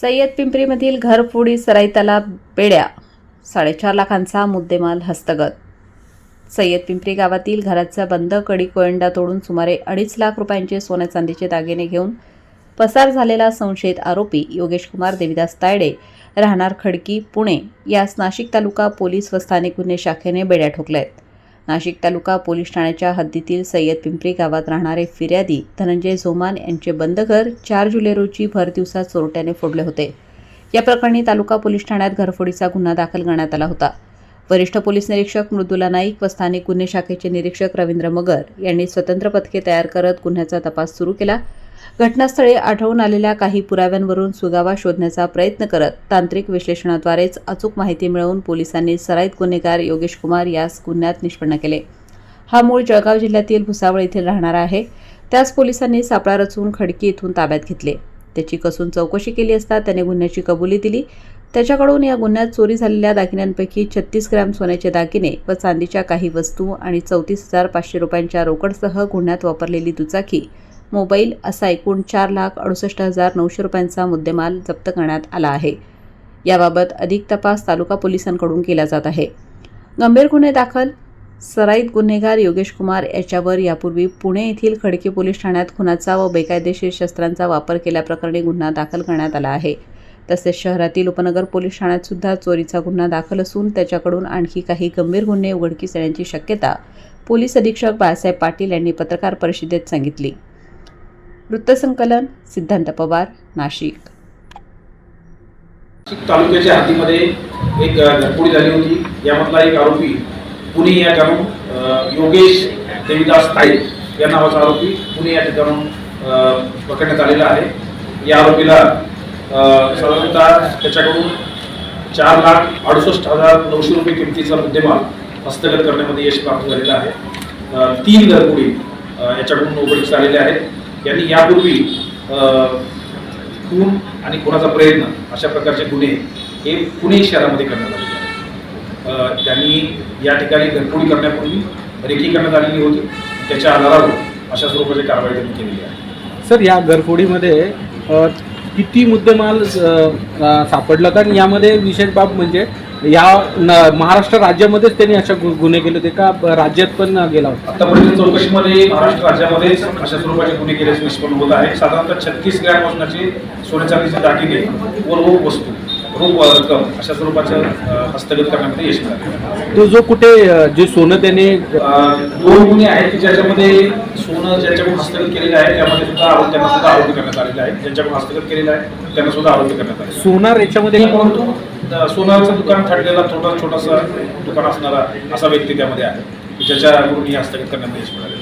सय्यद पिंपरीमधील घरफोडी तलाब बेड्या साडेचार लाखांचा मुद्देमाल हस्तगत. सय्यद पिंपरी गावातील घराचा बंद कडी कोयंडा तोडून सुमारे अडीच लाख रुपयांचे सोन्या चांदीचे दागिने घेऊन पसार झालेला संशयित आरोपी योगेश कुमार देविदास तायडे राहणार खडकी पुणे यास नाशिक तालुका पोलीस व स्थानिक गुन्हे शाखेने बेड्या ठोकल्या आहेत नाशिक तालुका पोलीस ठाण्याच्या हद्दीतील सय्यद पिंपरी गावात राहणारे फिर्यादी धनंजय झोमान यांचे बंद घर चार जुलै रोजी भर दिवसात चोरट्याने फोडले होते. या प्रकरणी तालुका पोलीस ठाण्यात घरफोडीचा गुन्हा दाखल करण्यात आला होता. वरिष्ठ पोलीस निरीक्षक मृदुला नाईक व स्थानिक गुन्हे शाखेचे निरीक्षक रवींद्र मगर यांनी स्वतंत्र पथके तयार करत गुन्ह्याचा तपास सुरू केला. घटनास्थळी आढळून आलेल्या काही पुराव्यांवरून सुगावा शोधण्याचा प्रयत्न करत तांत्रिक विश्लेषणाद्वारेच अचूक माहिती मिळवून पोलिसांनी सराईत गुन्हेगार योगेश कुमार यास गुन्ह्यात निष्पन्न केले. हा मूळ जळगाव जिल्ह्यातील भुसावळ येथील राहणारा आहे. त्यास पोलिसांनी सापळा रचून खडकी येथून ताब्यात घेतले. त्याची कसून चौकशी केली असता त्याने गुन्ह्याची कबुली दिली. त्याच्याकडून या गुन्ह्यात चोरी झालेल्या दागिन्यांपैकी छत्तीस ग्रॅम सोन्याचे दागिने व चांदीच्या काही वस्तू आणि चौतीस हजार पाचशे रुपयांच्या रोकडसह गुन्ह्यात वापरलेली दुचाकी मोबाईल असा एकूण चार लाख अडुसष्ट हजार नऊशे रुपयांचा मुद्देमाल जप्त करण्यात आला आहे. याबाबत अधिक तपास तालुका पोलिसांकडून केला जात आहे. गंभीर गुन्हे दाखल? सराईत गुन्हेगार योगेश कुमार याच्यावर यापूर्वी पुणे येथील खडकी पोलीस ठाण्यात खुनाचा व बेकायदेशीर शस्त्रांचा वापर केल्याप्रकरणी गुन्हा दाखल करण्यात आला आहे. तसेच शहरातील उपनगर पोलीस ठाण्यात सुद्धा चोरीचा गुन्हा दाखल असून त्याच्याकडून आणखी काही गंभीर गुन्हे उघडकीस येण्याची शक्यता पोलीस अधीक्षक बाळासाहेब पाटील यांनी पत्रकार परिषदेत सांगितली. वृत्तसंकलन सिद्धांत पवार नाशिक. नाशिक तालुक्याच्या हद्दीमध्ये एक अ, झाली होती. यामधला एक आरोपी पुणे या ठिकाणून योगेश देवीदास ताई या नावाचा आरोपी पुणे या ठिकाणून पकडण्यात आलेला आहे. या आरोपीला साधारणतः त्याच्याकडून चार लाख अडुसष्ट हजार नऊशे रुपये किमतीचा मुद्देमाल हस्तगत करण्यामध्ये यश प्राप्त झालेलं आहे. तीन घरपुडी याच्याकडून उघडकीस आलेल्या आहेत. यांनी यापूर्वी खून आणि खुनाचा प्रयत्न अशा प्रकारचे गुन्हे हे पुणे शहरामध्ये करण्यात आले त्यांनी या ठिकाणी घरफोडी करण्यापूर्वी रेकी करण्यात आलेली होती. त्याच्या आधारावर अशा स्वरूपाची कारवाई त्यांनी केलेली आहे. सर या घरफोडीमध्ये किती मुद्देमाल सापडला अ, सापडलं? कारण यामध्ये विशेष बाब म्हणजे या महाराष्ट्र राज्यामध्येच त्यांनी अशा गुन्हे केले होते का? राज्यात पण गेला होता. आतापर्यंत चौकशीमध्ये महाराष्ट्र राज्यामध्ये अशा स्वरूपाचे गुन्हे केल्याचे निष्पन्न होत आहे साधारणतः छत्तीस ग्रॅम वजनाचे सोने चांदीचे दागिने व वस्तू. रोख रक्कम अशा स्वरूपाचं अ, हस्तगत करण्यामध्ये यश मिळाले. तो जो कुठे जे सोनं त्याने दोन गुन्हे आहेत की ज्याच्यामध्ये सोनं ज्याच्याकडून हस्तगत केलेलं आहे त्यामध्ये सुद्धा आरोप त्यांना सुद्धा आरोपी करण्यात आलेला आहे. ज्यांच्याकडून हस्तगत केलेलं आहे त्यांना सुद्धा आरोपी करण्यात आले सोनार याच्यामध्ये परंतु अं, सोनाचं दुकान थाटलेला छोटा छोटासा दुकान असणारा असा व्यक्ती त्यामध्ये आहे की ज्याच्याकडून ही हस्तगत करण्यात यश मिळाले.